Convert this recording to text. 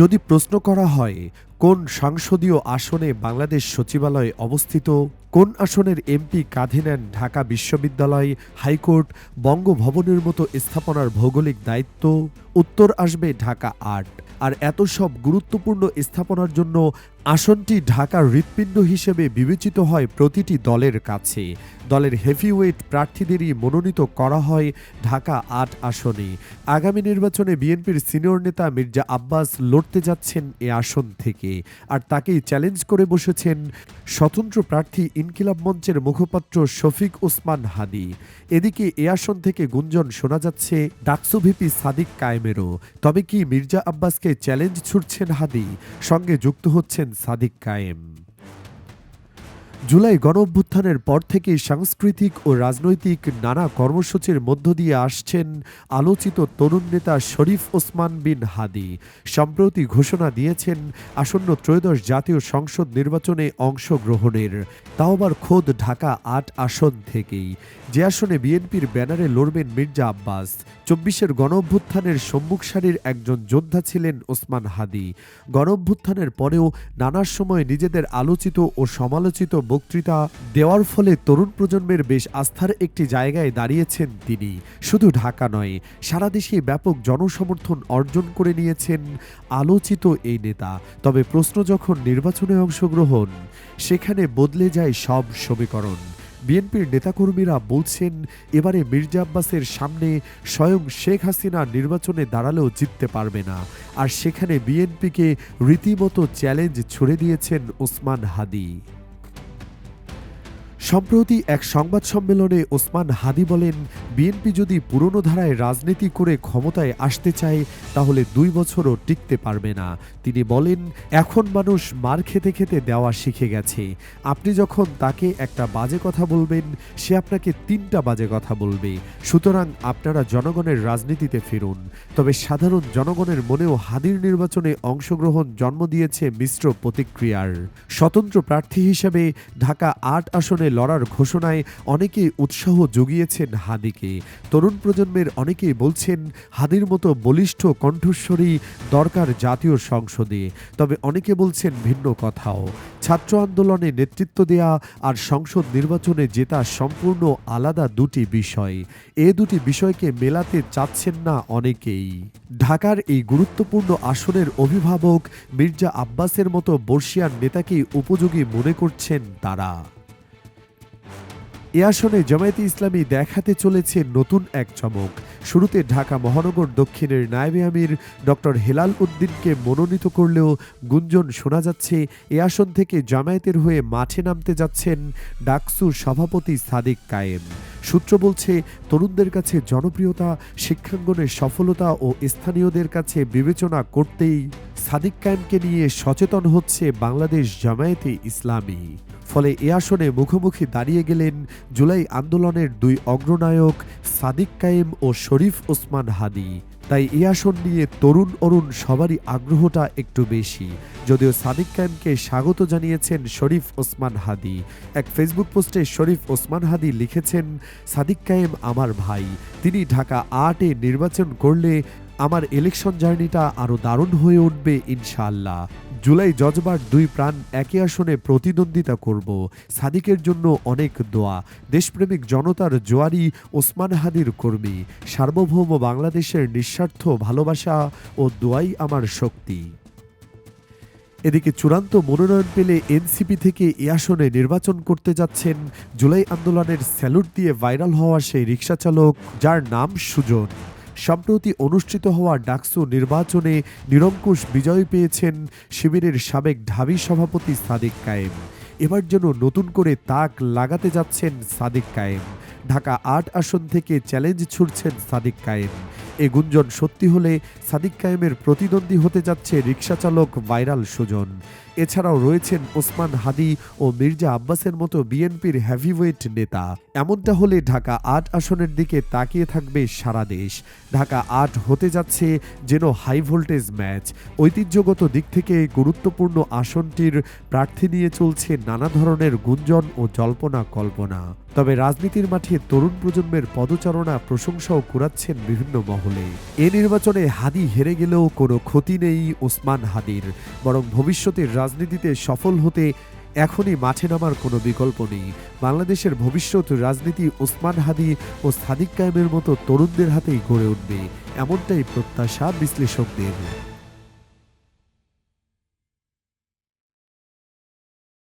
যদি প্রশ্ন করা হয়, কোন সংসদীয় আসনে বাংলাদেশ সচিবালয় অবস্থিত? কোন আসনের এমপি কাঁধে নেন ঢাকা বিশ্ববিদ্যালয়, হাইকোর্ট, বঙ্গভবনের মতো স্থাপনার ভৌগোলিক দায়িত্ব? উত্তর আসবে ঢাকা আর্ট আর এত সব গুরুত্বপূর্ণ স্থাপনার জন্য আসনটি ঢাকার হৃৎপিণ্ড হিসেবে বিবেচিত হয় প্রতিটি দলের কাছে। দলের হেভিওয়েট প্রার্থীদেরই মনোনীত করা হয় ঢাকা আট আসনে। আগামী নির্বাচনে বিএনপির সিনিয়র নেতা মির্জা আব্বাস লড়তে যাচ্ছেন এ আসন থেকে। আর তাকেই চ্যালেঞ্জ করে বসেছেন স্বতন্ত্র প্রার্থী ইনকিলাব মঞ্চের মুখপাত্র শফিক ওসমান হাদি এদিকে এ আসন থেকে গুঞ্জন শোনা যাচ্ছে, ডাকসু ভিপি সাদিক কায়েমেরও। তবে কি মির্জা আব্বাসকে চ্যালেঞ্জ ছুটছেন হাদি? সঙ্গে যুক্ত হচ্ছেন সাদিক কায়েম। জুলাই গণ অভ্যুত্থানের পর থেকে সাংস্কৃতিক ও রাজনৈতিক নানা কর্মসূচির মধ্য দিয়ে আসছেন আলোচিত তরুণ নেতা শরীফ ওসমান বিন হাদি। সম্প্রতি ঘোষণা দিয়েছেন, আসন্ন ত্রয়োদশ জাতীয় সংসদ নির্বাচনে অংশগ্রহণের। তাও আবার খোদ ঢাকা আট আসন থেকেই। যে আসনে বিএনপির ব্যানারে লড়বেন মির্জা আব্বাস। চব্বিশের গণ অভ্যুত্থানের সম্মুখ সারির একজন যোদ্ধা ছিলেন ওসমান হাদি। গণ অভ্যুত্থানের পরেও নানা সময় নিজেদের আলোচিত ও সমালোচিত বক্তৃতা দেওয়ার ফলে তরুণ প্রজন্মের বেশ আস্থার একটি জায়গায় দাঁড়িয়েছেন তিনি। শুধু ঢাকা নয়, সারা দেশে ব্যাপক জনসমর্থন অর্জন করে নিয়েছেন আলোচিত এই নেতা। তবে প্রশ্ন যখন নির্বাচনে অংশগ্রহণ, সেখানে বদলে যায় সব সমীকরণ। বিএনপির নেতাকর্মীরা বলছেন, এবারে মির্জা আব্বাসের সামনে স্বয়ং শেখ হাসিনা নির্বাচনে দাঁড়ালেও জিততে পারবে না। আর সেখানে বিএনপিকে রীতিমতো চ্যালেঞ্জ ছুড়ে দিয়েছেন ওসমান হাদি। সম্প্রতি এক সংবাদ সম্মেলনে ওসমান হাদি বলেন, বিএনপি যদি পুরনো ধারায় রাজনীতি করে ক্ষমতায় আসতে চায়, তাহলে দুই বছরও টিকতে পারবে না। তিনি বলেন, এখন মানুষ মার খেতে খেতে দেওয়া শিখে গেছে। আপনি যখন তাকে একটা বাজে কথা বলবেন, সে আপনাকে তিনটা বাজে কথা বলবে। সুতরাং আপনারা জনগণের রাজনীতিতে ফিরুন। তবে সাধারণ জনগণের মনেও হাদির নির্বাচনে অংশগ্রহণ জন্ম দিয়েছে মিশ্র প্রতিক্রিয়ার। স্বতন্ত্র প্রার্থী হিসেবে ঢাকা আট আসনে লড়ার ঘোষণায় অনেকেই উৎসাহ জুগিয়েছেন হাদিকে। তরুণ প্রজন্মের অনেকেই বলছেন, হাদির মতো বলিষ্ঠ কণ্ঠস্বরী দরকার জাতীয় সংসদে। তবে অনেকে বলছেন ভিন্ন কথাও। ছাত্র আন্দোলনে নেতৃত্ব দেয়া আর সংসদ নির্বাচনে জেতা সম্পূর্ণ আলাদা দুটি বিষয়। এ দুটি বিষয়কে মেলাতে চাচ্ছেন না অনেকেই। ঢাকার এই গুরুত্বপূর্ণ আসনের অভিভাবক মির্জা আব্বাসের মতো বর্ষিয়ান নেতাকেই উপযোগী মনে করছেন তারা। এ আসনে জামায়াতে ইসলামী দেখাতে চলেছে নতুন এক চমক। শুরুতে ঢাকা মহানগর দক্ষিণের নায়েবে আমির ডক্টর হেলাল উদ্দিনকে মনোনীত করলেও গুঞ্জন শোনা যাচ্ছে, এ আসন থেকে জামায়াতের হয়ে মাঠে নামতে যাচ্ছেন ডাকসু সভাপতি সাদিক কায়েম। সূত্র বলছে, তরুণদের কাছে জনপ্রিয়তা, শিক্ষাঙ্গনের সফলতা ও স্থানীয়দের কাছে বিবেচনা করতেই সাদিক কায়েমকে নিয়ে সচেতন হচ্ছে বাংলাদেশ জামায়াতে ইসলামী। ফলে এ আসনে মুখোমুখি দাঁড়িয়ে গেলেন জুলাই আন্দোলনের দুই অগ্রনায়ক সাদিক কায়েম ও শরীফ ওসমান হাদি তাই এই আসন নিয়ে তরুণ অরুণ সবারই আগ্রহটা একটু বেশি। যদিও সাদিক কায়েমকে স্বাগত জানিয়েছেন শরীফ ওসমান হাদি এক ফেসবুক পোস্টে শরীফ ওসমান হাদি লিখেছেন, সাদিক কায়েম আমার ভাই। তিনি ঢাকা আটে নির্বাচন করলে আমার ইলেকশন জার্নিটা আরও দারুণ হয়ে উঠবে ইনশাআল্লাহ। জুলাই জজবার দুই প্রাণ একই আসনে প্রতিদ্বন্দ্বিতা করব। সাদিকের জন্য অনেক দোয়া। দেশপ্রেমিক জনতার জোয়ারি ওসমান হাদির কর্মী। সার্বভৌম বাংলাদেশের নিঃস্বার্থ ভালোবাসা ও দোয়াই আমার শক্তি। এদিকে চূড়ান্ত মনোনয়ন পেলে এনসিপি থেকে এ আসনে নির্বাচন করতে যাচ্ছেন জুলাই আন্দোলনের স্যালুট দিয়ে ভাইরাল হওয়া সেই রিক্সা চালক যার নাম সুজন। সম্প্রতি অনুষ্ঠিত হওয়া ডাকসু নির্বাচনে নিরঙ্কুশ বিজয় পেয়েছেন শিবিরের সাবেক ঢাবি সভাপতি সাদিক কায়েম। এবার যেন নতুন করে তাক লাগাতে যাচ্ছেন সাদিক কায়েম। ঢাকা আট আসন থেকে চ্যালেঞ্জ ছুড়ছেন সাদিক কায়েম। এ গুঞ্জন সত্যি হলে সাদিক কায়েমের প্রতিদ্বন্দ্বী হতে যাচ্ছে রিক্সা চালক ভাইরাল সুজন। এছাড়াও রয়েছেন ওসমান হাদি ও মির্জা আব্বাসের মতো বিএনপির হ্যাভিওয়েট নেতা। এমনটা হলে ঢাকা আট আসনের দিকে তাকিয়ে থাকবে সারা দেশ। ঢাকা আট হতে যাচ্ছে যেন হাই ভোল্টেজ ম্যাচ ঐতিহ্যগত দিক থেকে গুরুত্বপূর্ণ আসনটির প্রার্থী নিয়ে চলছে নানা ধরনের গুঞ্জন ও জল্পনা কল্পনা তবে রাজনীতির মাঠে তরুণ প্রজন্মের পদচারণা প্রশংসাও কুড়াচ্ছেন বিভিন্ন মহলে। এ নির্বাচনে হাদি হেরে গেলেও কোনো ক্ষতি নেই ওসমান হাদির, বরং ভবিষ্যতের রাজনীতিতে সফল হতে এখনই মাঠে নামার কোনো বিকল্প নেই। বাংলাদেশের ভবিষ্যৎ রাজনীতি ওসমান হাদি ও সাদিক কায়েমের মতো তরুণদের হাতেই গড়ে উঠবে, এমনটাই প্রত্যাশা বিশ্লেষকদের।